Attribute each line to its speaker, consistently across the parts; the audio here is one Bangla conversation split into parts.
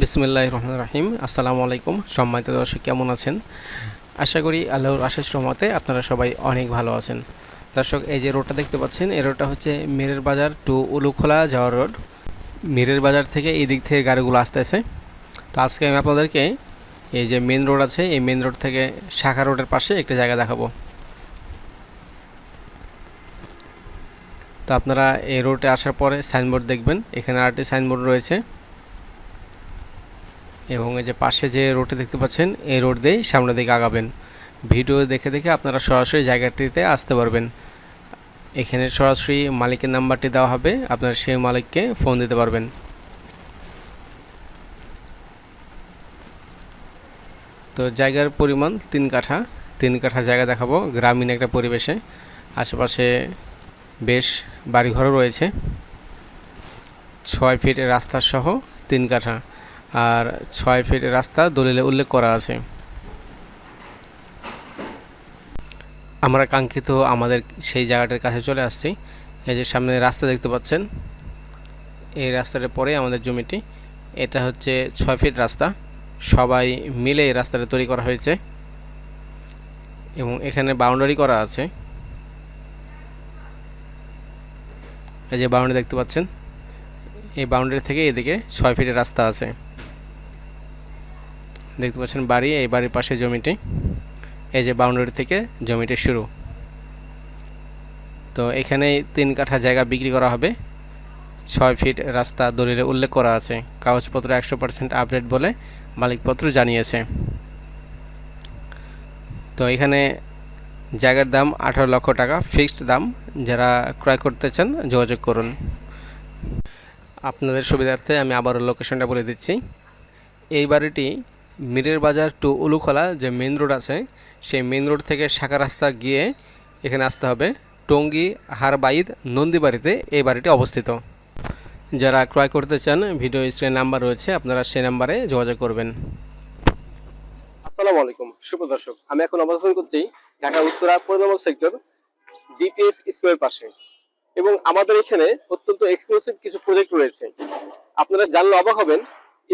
Speaker 1: বিসমুল্লাহ রহমান রাহিম। আসসালামু আলাইকুম। সম্মানিত দর্শক, কেমন আছেন? আশা করি আল্লাহর আশেষ রহমতে আপনারা সবাই অনেক ভালো আছেন। দর্শক, এই যে রোডটা দেখতে পাচ্ছেন, এই রোডটা হচ্ছে মিরের বাজার টু উলুখোলা যাওয়ার রোড। মিরের বাজার থেকে এই দিক থেকে গাড়িগুলো আসতেছে। তো আজকে আমি আপনাদেরকে এই যে মেন রোড আছে, এই মেন রোড থেকে শাখা রোডের পাশে একটা জায়গা দেখাবো। তো আপনারা এই রোডে আসার পরে সাইনবোর্ড দেখবেন। এখানে আরেকটি সাইনবোর্ড রয়েছে। এবং এই যে পাশে যে রোডটি দেখতে পাচ্ছেন, এই রোড দিয়েই সামনের দিকে আগাবেন। ভিডিও দেখে দেখে আপনারা সরাসরি জায়গাটিতে আসতে পারবেন। এখানে সরাসরি মালিকের নাম্বারটি দেওয়া হবে, আপনারা সেই মালিককে ফোন দিতে পারবেন। তো জায়গার পরিমাণ তিন কাঠা। তিন কাঠা জায়গা দেখাবো গ্রামীণ একটা পরিবেশে। আশেপাশে বেশ বাড়িঘরও রয়েছে। ছয় ফিট রাস্তা সহ তিন কাঠা। আর ছয় ফিট রাস্তা দলিলে উল্লেখ করা আছে। আমরা কাঙ্ক্ষিত আমাদের সেই জায়গাটার কাছে চলে আসছি। এই যে সামনে রাস্তা দেখতে পাচ্ছেন। এই রাস্তাটার পরে আমাদের জমিটি। এটা হচ্ছে ছয় ফিট রাস্তা। সবাই মিলে এই রাস্তাটা তৈরি করা হয়েছে। এবং এখানে বাউন্ডারি করা আছে। এই যে বাউন্ডারি দেখতে পাচ্ছেন। এই বাউন্ডারি থেকে এদিকে ছয় ফিটের রাস্তা আছে। দেখতে পাচ্ছেন বাড়ি, এই বাড়ির পাশে জমিটি। এই যে বাউন্ডারি থেকে জমিটি শুরু। তো এখানে তিন কাঠা জায়গা বিক্রি করা হবে। ছয় ফিট রাস্তা দলিলে উল্লেখ করা আছে। কাগজপত্র একশো পার্সেন্ট আপডেট বলে মালিকপত্র জানিয়েছে। তো এখানে জায়গার দাম আঠারো লক্ষ টাকা। ফিক্সড দাম, যারা ক্রয় করতে চান, যোগাযোগ করুন। আপনাদের সুবিধার্থে আমি আবারও লোকেশনটা বলে দিচ্ছি। এই বাড়িটি মিরের বাজার টু উলুখলা যে মেন রোড আছে, সেই মেন রোড থেকে শাখা রাস্তা গিয়ে এখানে আসতে হবে টঙ্গী, হারবাইদ, নন্দীবাড়িতে এই বাড়িটি অবস্থিত। যারা ক্রয় করতে চান, ভিডিও স্ক্রিনে নাম্বার রয়েছে, আপনারা সেই নাম্বারে যোগাযোগ করবেন।
Speaker 2: আসসালামু আলাইকুম, শুভ দর্শক। আমি এখন অবস্থান করছি Dhaka Uttara number sector DPS স্কুলের পাশে। এবং আমাদের এখানে অত্যন্ত এক্সক্লুসিভ কিছু প্রজেক্ট রয়েছে। আপনারা জানলে অবাক হবেন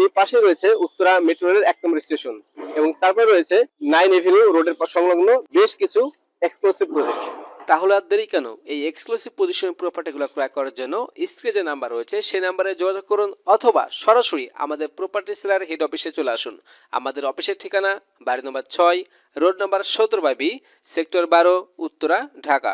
Speaker 2: এই পাশে রয়েছে উত্তরা মেট্রো রেলের এক নম্বর স্টেশন এবং তারপরে রয়েছে নাইন এভিনিউ রোডের সংলগ্ন বেশ কিছু এক্সক্লুসিভ প্রজেক্ট
Speaker 3: তাহলে আর দেরি কেন? এই এক্সক্লুসিভ পজিশন প্রপার্টিগুলো ক্রয় করার জন্য স্ক্রিনে যে নাম্বার রয়েছে, সেই নাম্বারে যোগাযোগ করুন অথবা সরাসরি আমাদের প্রপার্টি সেলার হেড অফিসে চলে আসুন। আমাদের অফিসের ঠিকানা বাড়ি নম্বর ছয় রোড নম্বর সতেরো বাই বি সেক্টর বারো, উত্তরা, ঢাকা।